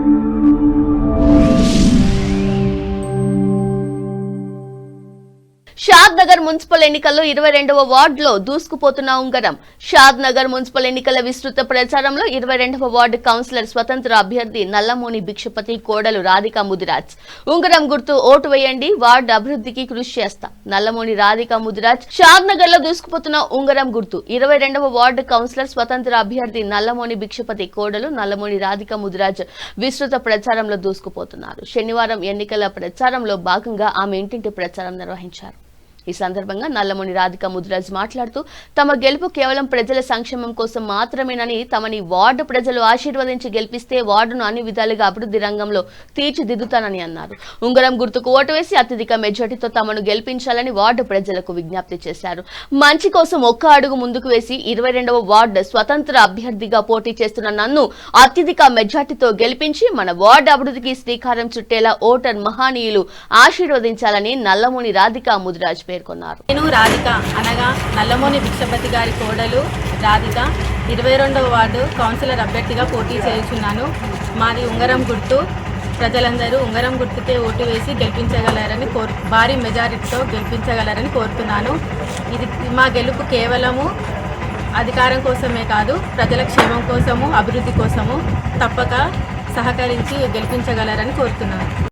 Thank you. Shadnagar municipal ఎన్నికల్లో ఇరవై రెండవ వార్డులో దూసుకుపోతున్న ఉంగరం. షాద్ నగర్ మున్సిపల్ ఎన్నికల విస్తృత ప్రచారంలో ఇరవై రెండవ వార్డు కౌన్సిలర్ స్వతంత్ర అభ్యర్థి నల్లమోని భిక్షపతి కోడలు రాధికా ముదిరాజ్. ఉంగరం గుర్తు ఓటు వేయండి వార్డు అభివృద్ధికి కృషి చేస్తా. నల్లమోని రాధికా ముదిరాజ్ షాద్ నగర్లో దూసుకుపోతున్న ఉంగరం గుర్తు. ఇరవై రెండవ వార్డు కౌన్సిలర్ స్వతంత్ర అభ్యర్థి నల్లమోని భిక్షపతి కోడలు నల్లమోని రాధికా ముదిరాజ్ విస్తృత ప్రచారంలో దూసుకుపోతున్నారు. శనివారం ఎన్నికల ప్రచారంలో భాగంగా ఆమె ఇంటింటి ప్రచారం నిర్వహించారు. ఈ సందర్భంగా నల్లమణి రాధిక ముదిరాజ్ మాట్లాడుతూ తమ గెలుపు కేవలం ప్రజల సంక్షేమం కోసం మాత్రమేనని తమని వార్డు ప్రజలు ఆశీర్వదించి గెలిపిస్తే వార్డును అన్ని విధాలుగా అభివృద్ధి రంగంలో తీర్చిదిద్దుతానని అన్నారు. ఉంగరం గుర్తుకు ఓటు వేసి అత్యధిక మెజార్టీతో తమను గెలిపించాలని వార్డు ప్రజలకు విజ్ఞప్తి చేశారు. మంచి కోసం ఒక్క అడుగు ముందుకు వేసి ఇరవై రెండవ వార్డు స్వతంత్ర అభ్యర్థిగా పోటీ చేస్తున్న నన్ను అత్యధిక మెజార్టీతో గెలిపించి మన వార్డు అభివృద్ధికి శ్రీకారం చుట్టేలా ఓటర్ మహానీయులు ఆశీర్వదించాలని నల్లమూని రాధిక ముదిరాజ్ పేర్కొన్నారు. నేను రాధిక అనగా నల్లమోని భిక్షపతి గారి కోడలు రాధిక. ఇరవై రెండవ వార్డు కౌన్సిలర్ అభ్యర్థిగా పోటీ చేయుచున్నాను. మాది ఉంగరం గుర్తు. ప్రజలందరూ ఉంగరం గుర్తుకే ఓటు వేసి గెలిపించగలరని కోరు భారీ మెజారిటీతో గెలిపించగలరని కోరుతున్నాను. ఇది మా గెలుపు కేవలము అధికారం కోసమే కాదు ప్రజల క్షేమం కోసము అభివృద్ధి కోసము తప్పక సహకరించి గెలిపించగలరని కోరుతున్నాను.